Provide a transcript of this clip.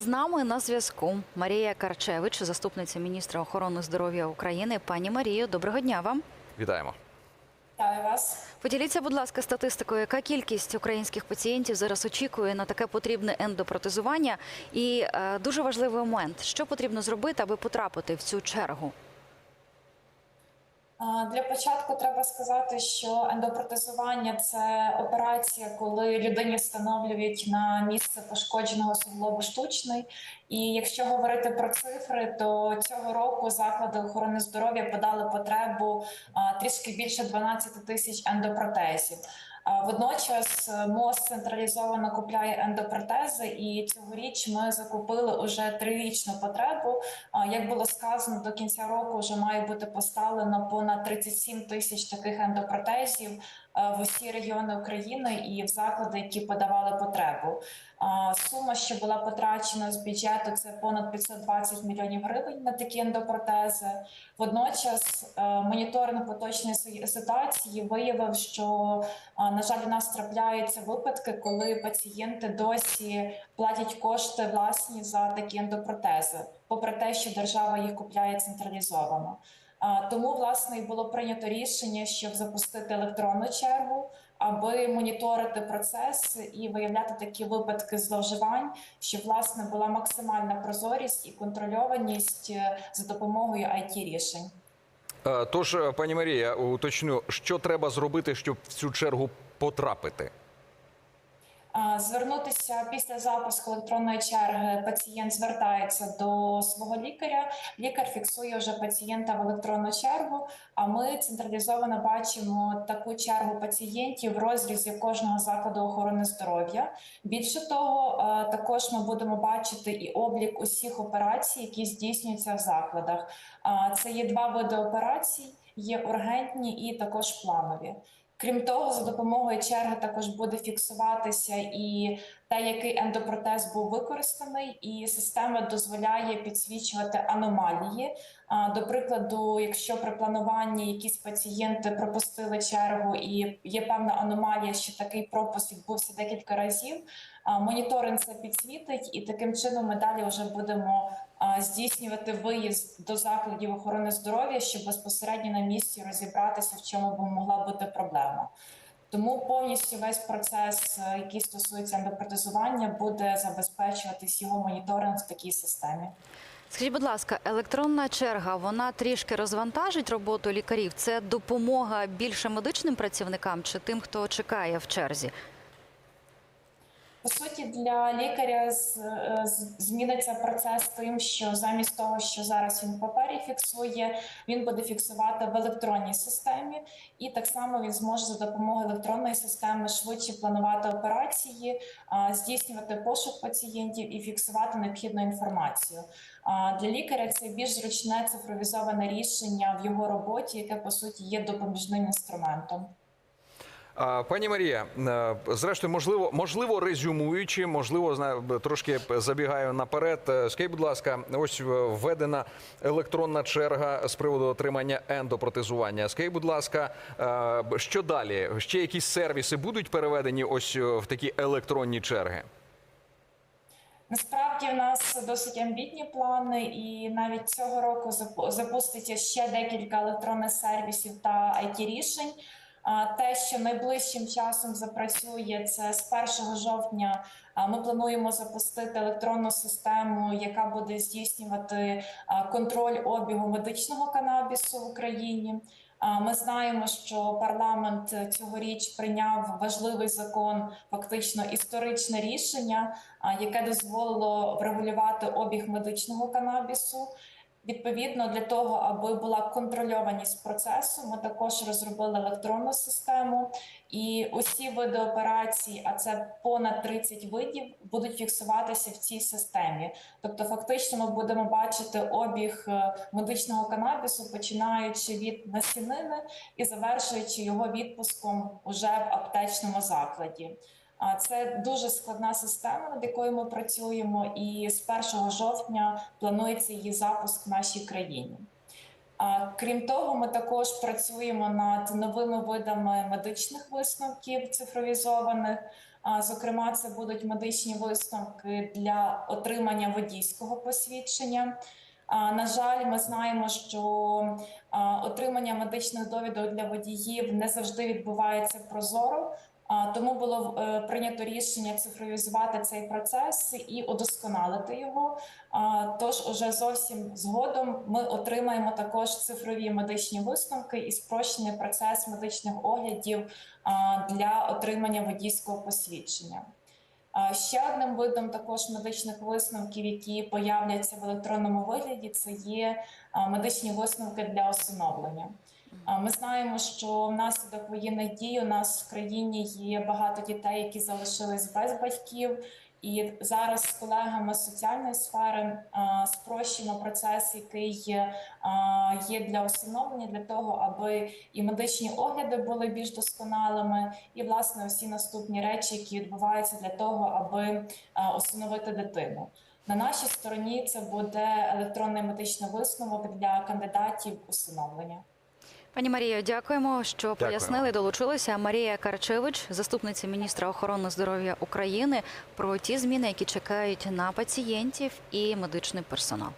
З нами на зв'язку Марія Карчевич, заступниця міністра охорони здоров'я України. Пані Марію, доброго дня вам. Вітаємо. Вітаю вас. Поділіться, будь ласка, статистикою, яка кількість українських пацієнтів зараз очікує на таке потрібне ендопротезування? І е, дуже важливий момент, що потрібно зробити, аби потрапити в цю чергу? А, Для початку треба сказати, що ендопротезування це операція, коли людині встановлюють на місце пошкодженого суглобу штучний. І якщо говорити про цифри, то цього року заклади охорони здоров'я подали потребу а, трішки більше 12 тисяч ендопротезів. Водночас е, МОЗ централізовано купляє ендопротези, і цьогоріч ми закупили уже трирічну потребу. Як було сказано, до кінця року вже має бути поставлено понад 37 тисяч таких ендопротезів в усі регіони України і в заклади, які подавали потребу. А, Сума, що була потрачена з бюджету, це понад 520 мільйонів гривень на такі ендопротези. Водночас е, моніторинг поточної си- ситуації виявив, що на жаль, у нас трапляються випадки, коли пацієнти досі платять кошти власні за такі ендопротези, попри те, що держава їх купляє централізовано. Тому власне і було прийнято рішення, щоб запустити електронну чергу, аби моніторити процес і виявляти такі випадки зловживань, щоб власне була максимальна прозорість і контрольованість е, за допомогою it рішень. Е, Тож, е, пані Марія, уточню, що треба зробити, щоб в цю чергу потрапити? Звернутися після запуску електронної черги пацієнт звертається до свого лікаря. Лікар фіксує вже пацієнта в електронну чергу. А ми централізовано бачимо таку чергу пацієнтів в розрізі кожного закладу охорони здоров'я. Більше того, також ми будемо бачити і облік усіх операцій, які здійснюються в закладах. Це є два види операцій: є ургентні і також планові. Крім того, за допомогою черги також буде фіксуватися і те, який ендопротез був використаний, і система дозволяє підсвічувати аномалії. До прикладу, якщо при плануванні якісь пацієнти пропустили чергу і є певна аномалія, що такий пропуск відбувся декілька разів, моніторинг це підсвітить, і таким чином ми далі вже будемо здійснювати виїзд до закладів охорони здоров'я, щоб безпосередньо на місці розібратися, в чому б могла бути проблема. Тому повністю весь процес, е, який стосується ендопротезування, буде забезпечуватись його моніторинг в такій системі. Скажіть, будь ласка, електронна черга вона трішки розвантажить роботу лікарів? Це допомога більше медичним працівникам чи тим, хто чекає в черзі? Суті, для лікаря е, зміниться процес тим, що замість того, що зараз він в папері фіксує, він буде фіксувати в електронній системі, і так само він зможе за допомогою електронної системи швидше планувати операції, здійснювати пошук пацієнтів і фіксувати необхідну інформацію. Для лікаря це більш зручне цифровізоване рішення в його роботі, яке по суті є допоміжним інструментом. Пані Марія, е, зрештою, можливо, можливо, резюмуючи, можливо, трошки забігаю наперед. Е, Скажіть, будь ласка, ось е, введена електронна черга з приводу отримання ендопротезування. Скажіть, будь ласка, що далі? Ще якісь сервіси будуть переведені ось в такі електронні черги? Насправді в нас досить амбітні плани, і навіть цього року запуститься ще декілька електронних сервісів та it рішень. Те, що найближчим часом запрацює, це з 1 жовтня. Ми плануємо запустити електронну систему, яка буде здійснювати контроль обігу медичного канабісу в Україні. Ми знаємо, що парламент цьогоріч прийняв важливий закон, фактично історичне рішення, яке дозволило врегулювати обіг медичного канабісу. Відповідно, для того, аби була контрольованість процесу, ми також розробили електронну систему, і усі види операцій, а це понад 30 видів, будуть фіксуватися в цій системі. Тобто, фактично, ми будемо бачити обіг е, медичного канабісу, починаючи від насінини і завершуючи його відпуском уже в аптечному закладі. Це дуже складна система, над якою ми працюємо, і з 1 жовтня планується її запуск в нашій країні. Крім того, ми також працюємо над новими видами медичних висновків цифровізованих. Зокрема, це будуть медичні висновки для отримання водійського посвідчення. На жаль, ми знаємо, що отримання медичних довідок для водіїв не завжди відбувається прозоро. Тому було е, прийнято рішення цифровізувати цей процес і удосконалити його. Тож, уже зовсім згодом ми отримаємо також цифрові медичні висновки і спрощений процес медичних оглядів для отримання водійського посвідчення. Ще одним видом також медичних висновків, які появляться в електронному вигляді, це є медичні висновки для усиновлення. Ми знаємо, що внаслідок воєнних дій у нас в країні є багато дітей, які залишились без батьків. І зараз з колегами з соціальної сфери а, спрощено процес, який є, для усиновлення, для того, аби і медичні огляди були більш досконалими, і власне усі наступні речі, які відбуваються для того, аби а, усиновити дитину. На нашій стороні це буде електронний медичний висновок для кандидатів усиновлення. Пані Марія, дякуємо, що Дякуємо. пояснили. Долучилися Марія Карчевич, заступниця міністра охорони здоров'я України, про ті зміни, які чекають на пацієнтів і медичний персонал.